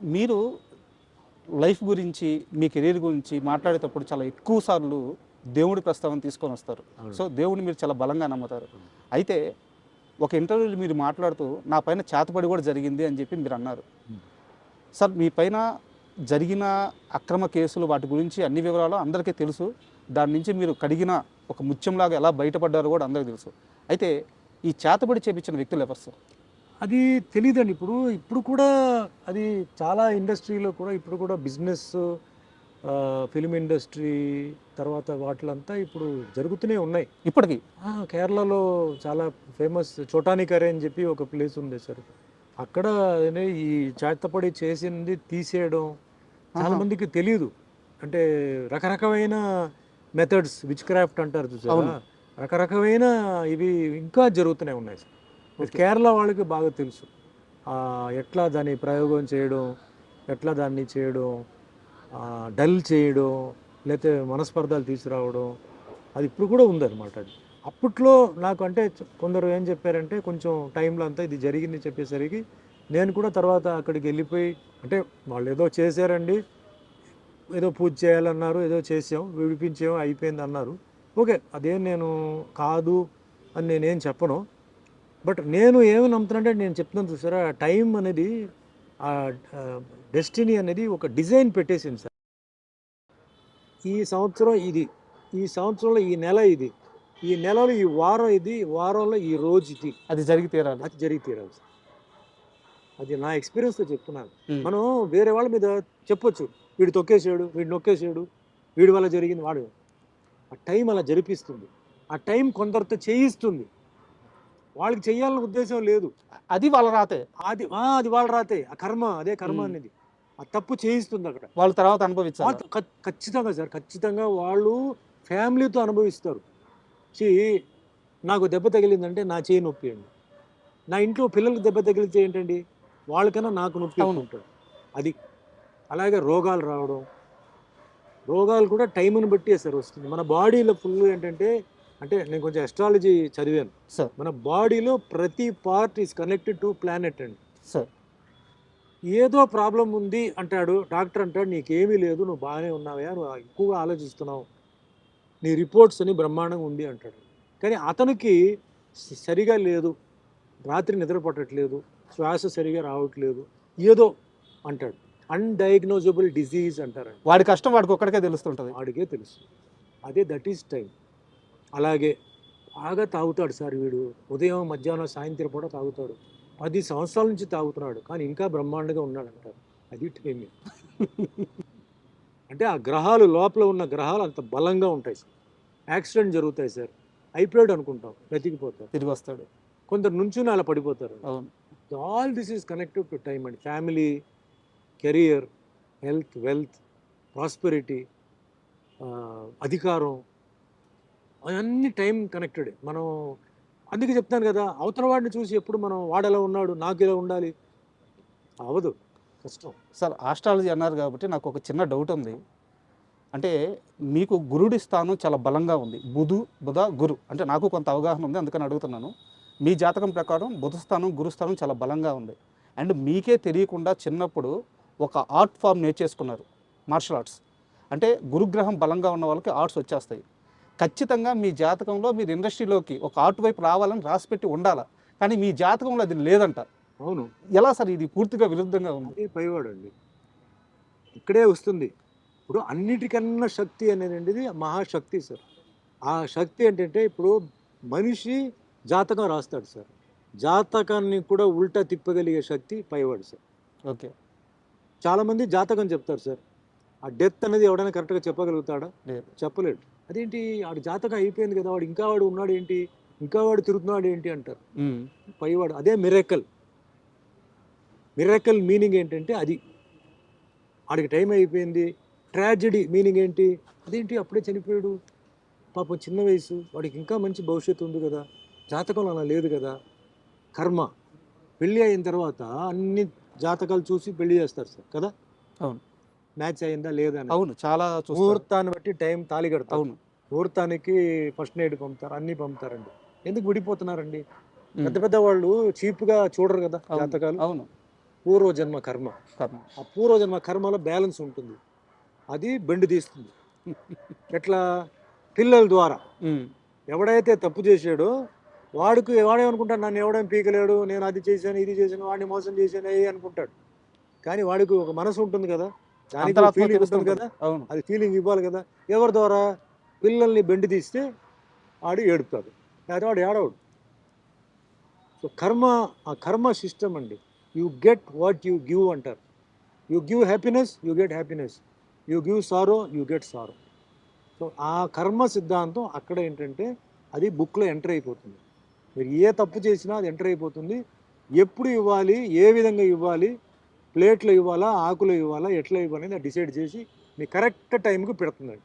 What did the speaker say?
మీరు లైఫ్ గురించి మీ కెరీర్ గురించి మాట్లాడేటప్పుడు చాలా ఎక్కువ సార్లు దేవుడి ప్రస్తావన తీసుకొని వస్తారు. సో దేవుడిని మీరు చాలా బలంగా నమ్ముతారు. అయితే ఒక ఇంటర్వ్యూలో మీరు మాట్లాడుతూ నా పైన చేతపడి కూడా జరిగింది అని చెప్పి మీరు అన్నారు. సార్ మీ పైన జరిగిన అక్రమ కేసులు వాటి గురించి అన్ని వివరాలు అందరికీ తెలుసు. దాని నుంచి మీరు కడిగిన ఒక ముత్యంలాగా ఎలా బయటపడ్డారో కూడా అందరికీ తెలుసు. అయితే ఈ చేతబడి చేపించిన వ్యక్తులు ఎవరు సార్? అది తెలియదండి ఇప్పుడు ఇప్పుడు కూడా అది చాలా ఇండస్ట్రీలో కూడా ఇప్పుడు కూడా బిజినెస్ ఫిలిం ఇండస్ట్రీ తర్వాత వాటిలంతా ఇప్పుడు జరుగుతూనే ఉన్నాయి ఇప్పటికీ కేరళలో చాలా ఫేమస్ చోటానికరే అని చెప్పి ఒక ప్లేస్ ఉంది సార్ అక్కడ ఈ చేతపడి చేసింది తీసేయడం చాలా. మందికి తెలియదు అంటే రకరకమైన మెథడ్స్ విచ్ క్రాఫ్ట్ అంటారు చూసారా. రకరకమైన ఇవి ఇంకా జరుగుతూనే ఉన్నాయి సార్. కేరళ వాళ్ళకి బాగా తెలుసు. ఎట్లా దాన్ని ప్రయోగం చేయడం ఎట్లా దాన్ని చేయడం డల్ చేయడం లేకపోతే మనస్పర్ధాలు తీసుకురావడం అది ఇప్పుడు కూడా ఉందన్నమాట అది. అప్పట్లో నాకు అంటే కొందరు ఏం చెప్పారంటే కొంచెం టైంలో అంతా ఇది జరిగింది చెప్పేసరికి నేను కూడా తర్వాత అక్కడికి వెళ్ళిపోయి అంటే వాళ్ళు ఏదో చేశారండి ఏదో పూజ చేయాలన్నారు ఏదో చేసాం విడిపించాం అయిపోయింది అన్నారు. ఓకే అదేం నేను కాదు అని నేనేం చెప్పను. బట్ నేను ఏమి నమ్ముతానంటే నేను చెప్తున్నాను చూసారా టైం అనేది ఆ డెస్టినీ అనేది ఒక డిజైన్ పెట్టేసింది సార్. ఈ సంవత్సరం ఇది ఈ సంవత్సరంలో ఈ నెల ఇది ఈ నెలలో ఈ వారం ఇది వారంలో ఈ రోజు ఇది. అది జరిగి తీరాలి. అది జరిగి తీరాలి సార్. అది నా ఎక్స్పీరియన్స్తో చెప్తున్నాను. మనం వేరే వాళ్ళ మీద చెప్పొచ్చు. వీడు తొక్కేసాడు వీడు నొక్కేసాడు వీడి వల్ల జరిగింది వాడు. ఆ టైం అలా జరిపిస్తుంది. ఆ టైం కొందరితో చేయిస్తుంది. వాళ్ళకి చెయ్యాలన్న ఉద్దేశం లేదు. అది వాళ్ళ రాతే. అది అది వాళ్ళు రాతే. ఆ కర్మ అదే కర్మ. అనేది. ఆ తప్పు చేయిస్తుంది అక్కడ. వాళ్ళు తర్వాత ఖ- ఖచ్చితంగా సార్ ఖచ్చితంగా వాళ్ళు ఫ్యామిలీతో అనుభవిస్తారు. చి నాకు దెబ్బ తగిలిందంటే నా చేయి నొప్పి అండి నా ఇంట్లో పిల్లలకు దెబ్బ తగిలితే ఏంటండి? వాళ్ళకన్నా నాకు నొప్పి. ఉంటుంది. అది. అలాగే రోగాలు రావడం. రోగాలు కూడా టైంని బట్టి సార్ వస్తుంది. మన బాడీలో ఫుల్ ఏంటంటే అంటే నేను కొంచెం ఎస్ట్రాలజీ చదివాను. సార్ మన బాడీలో ప్రతి part is connected to planet అండి. సార్ ఏదో ప్రాబ్లం ఉంది అంటాడు డాక్టర్ అంటాడు నీకేమీ లేదు నువ్వు బాగానే ఉన్నావా నువ్వు ఎక్కువగా ఆలోచిస్తున్నావు. నీ రిపోర్ట్స్ అని బ్రహ్మాండంగా ఉంది అంటాడు. కానీ అతనికి సరిగా లేదు రాత్రి నిద్ర పట్టట్లేదు శ్వాస సరిగా రావట్లేదు ఏదో అంటాడు. అన్డయాగ్నోజబుల్ డిజీజ్ అంటారండి. వాడి కష్టం వాడికి ఒక్కడికే తెలుస్తుంటది. వాడికే తెలుసు అదే దట్ ఈస్ టైం అలాగే బాగా తాగుతాడు సార్ వీడు. ఉదయం మధ్యాహ్నం సాయంత్రం పూట తాగుతాడు. పది సంవత్సరాల నుంచి తాగుతున్నాడు. కానీ ఇంకా బ్రహ్మాండంగా ఉన్నాడు అంటారు. అది టైమింగ్ అంటే ఆ గ్రహాలు లోపల ఉన్న గ్రహాలు అంత బలంగా ఉంటాయి సార్. యాక్సిడెంట్ జరుగుతాయి సార్. అయిపోయాడు అనుకుంటాం. బ్రతికిపోతారు. తిరిగి వస్తాడు. కొందరు నుంచుని అలా పడిపోతారు. All this is connected to time అండి. Family career health wealth prosperity అధికారం అవన్నీ టైం కనెక్టెడ్. మనం అందుకే చెప్తాను కదా అవతల వాడిని చూసి ఎప్పుడు మనం వాడెలా ఉన్నాడు నాకు ఇలా ఉండాలి? అవదు కష్టం. సార్ ఆస్ట్రాలజీ అన్నారు కాబట్టి నాకు ఒక చిన్న డౌట్ ఉంది. అంటే మీకు గురుడి స్థానం చాలా బలంగా ఉంది. బుధు బుధ గురు. అంటే నాకు కొంత అవగాహన ఉంది అందుకని అడుగుతున్నాను. మీ జాతకం ప్రకారం బుధ స్థానం గురు స్థానం చాలా బలంగా ఉంది. అండ్ మీకే తెలియకుండా చిన్నప్పుడు ఒక ఆర్ట్ ఫామ్ నేర్చేసుకున్నారు మార్షల్ ఆర్ట్స్. అంటే గురుగ్రహం బలంగా ఉన్న వాళ్ళకి ఆర్ట్స్ వచ్చేస్తాయి. ఖచ్చితంగా మీ జాతకంలో మీరు ఇండస్ట్రీలోకి ఒక ఆర్ట్ వైపు రావాలని రాసిపెట్టి ఉండాలా? కానీ మీ జాతకంలో అది లేదంట. అవును. ఎలా సార్ ఇది పూర్తిగా విరుద్ధంగా ఉంది? పైవాడు అండి. ఇక్కడే వస్తుంది. ఇప్పుడు అన్నిటికన్నా శక్తి అనేది మహాశక్తి సార్. ఆ శక్తి ఏంటంటే ఇప్పుడు మనిషి జాతకం రాస్తాడు సార్. జాతకాన్ని కూడా ఉల్టా తిప్పగలిగే శక్తి పైవాడు సార్. ఓకే. చాలామంది జాతకం చెప్తారు సార్. ఆ డెత్ అనేది ఎవడైనా కరెక్ట్గా చెప్పగలుగుతాడా? చెప్పలేడు. అదేంటి ఆడు జాతకం అయిపోయింది కదా వాడు ఇంకా వాడు ఉన్నాడు ఏంటి ఇంకా వాడు తిరుగుతున్నాడు ఏంటి అంటారు. పైవాడు అదే మిరకల్ మిరకల్ మీనింగ్ ఏంటంటే అది. ఆడికి టైం అయిపోయింది ట్రాజడీ మీనింగ్ ఏంటి అదేంటి అప్పుడే చనిపోయాడు. పాపం చిన్న వయసు వాడికి ఇంకా మంచి భవిష్యత్తు ఉంది కదా జాతకంలో అలా లేదు కదా. కర్మ. పెళ్ళి అయిన తర్వాత అన్ని జాతకాలు చూసి పెళ్ళి చేస్తారు సార్ కదా? అవును. మ్యాచ్ అయిందా లేదా అవును చాలా ముహూర్తాన్ని బట్టి టైం తాళి కడతారు. అవును. ముహూర్తానికి ఫస్ట్ నైట్ పంపుతారు అన్ని పంపుతారండి. ఎందుకు విడిపోతున్నారండి. పెద్ద పెద్ద వాళ్ళు చీప్గా చూడరు కదా అవును. జాతకాలు. అవును. పూర్వజన్మ కర్మ. కర్మ. ఆ పూర్వజన్మ కర్మలో బ్యాలెన్స్ ఉంటుంది. అది బెండు తీస్తుంది. ఎట్లా? పిల్లల ద్వారా. ఎవడైతే తప్పు చేశాడో వాడికి వాడేమనుకుంటాడు? నన్ను ఎవడేం పీకలేడు నేను అది చేశాను ఇది చేశాను వాడిని మోసం చేశాను ఏ అనుకుంటాడు. కానీ వాడికి ఒక మనసు ఉంటుంది కదా. దానికి. కదా. అవును అది ఫీలింగ్ ఇవ్వాలి కదా. ఎవరి ద్వారా? పిల్లల్ని బెండి తీస్తే ఆడు ఏడుపుతాడు. లేకపోతే వాడు ఏడవడు. సో కర్మ ఆ కర్మ సిస్టమ్ అండి. You get what you give అంటారు. You give happiness you get happiness you give sorrow you get sorrow so ఆ కర్మ సిద్ధాంతం అక్కడ ఏంటంటే అది బుక్లో ఎంటర్ అయిపోతుంది. మీరు ఏ తప్పు చేసినా అది ఎంటర్ అయిపోతుంది. ఎప్పుడు ఇవ్వాలి ఏ విధంగా ఇవ్వాలి ప్లేట్లు ఇవ్వాలా ఆకులు ఇవ్వాలా ఎట్లా ఇవ్వాలి అనేది డిసైడ్ చేసి మీ కరెక్ట్ టైంకి పెడుతుందండి